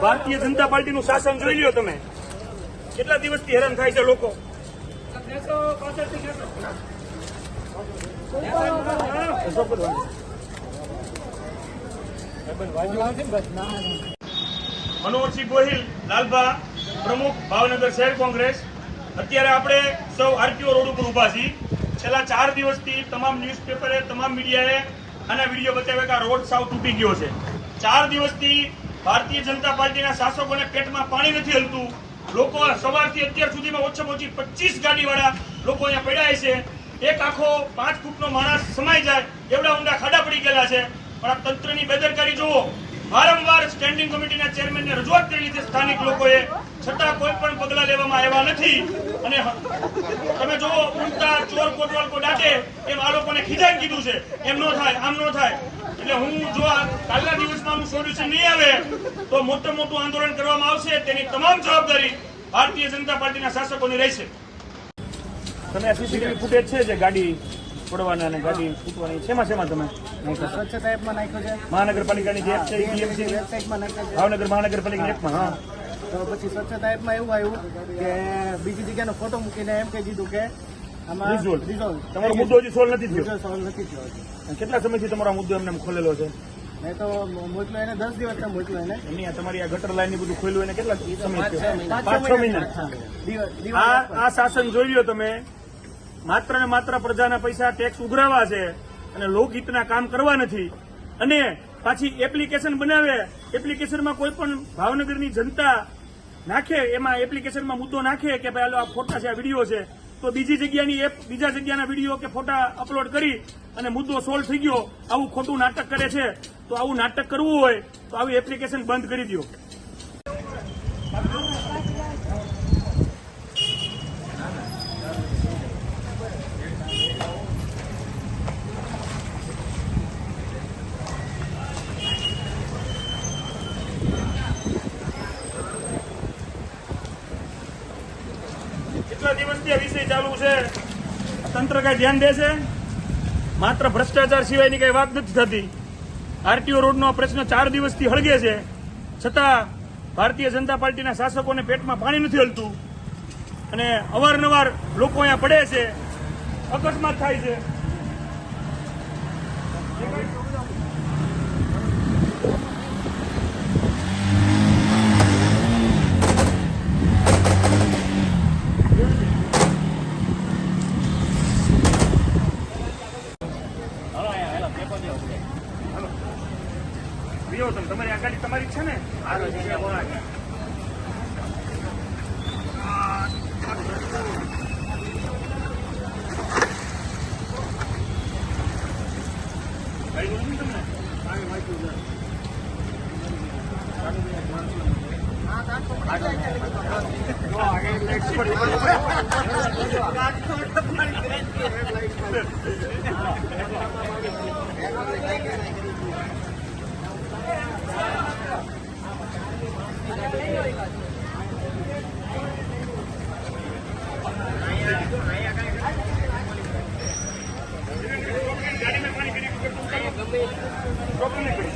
ભારતીય જનતા પાર્ટીનું શાસન જોઈ લ્યો તમે કેટલા દિવસથી હેરાન થાય છે લોકો. મનોહરસિંહ ગોહિલ, લાલભા, પ્રમુખ ભાવનગર શહેર કોંગ્રેસ. અત્યારે આપણે સૌ આરટીઓ રોડ ઉપર ઊભા છીએ. છેલ્લા ચાર દિવસથી તમામ ન્યૂઝપેપરે, તમામ મીડિયાએ આના વીડિયો બતાવ્યા કે આ રોડ સાવ તૂટી ગયો છે. ચાર દિવસથી ભારતીય જનતા પાર્ટીના શાસકોને પેટમાં પાણી નથી હલતું. લોકો સવારથી અત્યાર સુધીમાં ઓછામાં ઓછી પચીસ ગાડીવાળા લોકો અહીંયા પડ્યા છે. એક આખો પાંચ ફૂટનો માણસ સમાઈ જાય, એવડા ઊંડા ખાડા પડી ગયેલા છે. પણ આ તંત્રની બેદરકારી જુઓ. વારંવાર સ્ટેન્ડિંગ કમિટીના ચેરમેનને રજૂઆત કરી છે સ્થાનિક લોકોએ, છતાં કોઈ પણ પગલાં લેવામાં આવ્યા નથી. અને તમે જુઓ ઉલટા ચોર કોટવાલ કો દાટે એમ આ લોકોને ખીજાઈ કીધું છે. એમ નો થાય, આમ નો થાય. એટલે હું જો કાલના દિવસમાં હું સોલ્યુશન નહીં આવે તો મોટું મોટું આંદોલન કરવામાં આવશે તેની તમામ જવાબદારી ભારતીય જનતા પાર્ટીના શાસકોની રહેશે. તમે સીસીટીવી ફૂટેજ છે જે ગાડી પડવાના અને ગાડી ફૂટવાની શેમાં શેમાં તમે સ્વચ્છતા એપમાં નાખ્યો છે. મહાનગરપાલિકાની જે એપ છે ની વેબસાઇટમાં નાખ્યો છે. ભાવનગર મહાનગરપાલિકાની એપમાં હા. તો પછી સ્વચ્છતા એપમાં એવું આવ્યું કે બીજી જગ્યાનો ફોટો મૂકીને એમ કહી દીધું કે. તમારો મુદ્દો હજી સોલ્વ નથી થયો. Resolve નથી થયો કેટલા સમયથી તમારો મુદ્દો એમને ખોલેલો છે? મેં તો મોકલો એને દસ દિવસ મોકલો એને. એમની તમારી આ ગટર લાઈન બધું ખોલ્યું એને કેટલા સમય પાંચ છ મહિના. આ શાસન જોઈ લ્યો તમે. માત્ર ને માત્ર પ્રજાના પૈસા ટેક્સ ઉઘરાવા છે અને લોકહિતના કામ કરવા નથી. અને પાછી એપ્લિકેશન બનાવે. એપ્લિકેશનમાં કોઈ પણ ભાવનગરની જનતા નાખે એમાં એપ્લિકેશનમાં મુદ્દો નાખે કે ભાઈ આ ફોટા છે આ વીડિયો છે. તો બીજી જગ્યાની એપ બીજા જગ્યાના વીડિયો કે ફોટા અપલોડ કરી અને મુદ્દો સોલ્વ થઈ ગયો. આવું ખોટું નાટક કરે છે. તો આવું નાટક કરવું હોય, તો આવી એપ્લિકેશન બંધ કરી દો કેટલા દિવસથી આ વિષય ચાલુ છે. તંત્ર કઈ ધ્યાન દેશે? માત્ર ભ્રષ્ટાચાર સિવાયની કઈ વાત નથી થતી. આરટીઓ રોડનો પ્રશ્ન ચાર દિવસથી હળગે છે. છતાં ભારતીય જનતા પાર્ટીના શાસકોને પેટમાં પાણી નથી હલતું. અને અવારનવાર લોકો અહીંયા પડે છે. અકસ્માત થાય છે. વિયો તમે તમારી આ ગાડી તમારી છે ને? આ તમને ગાડીમાં પાણી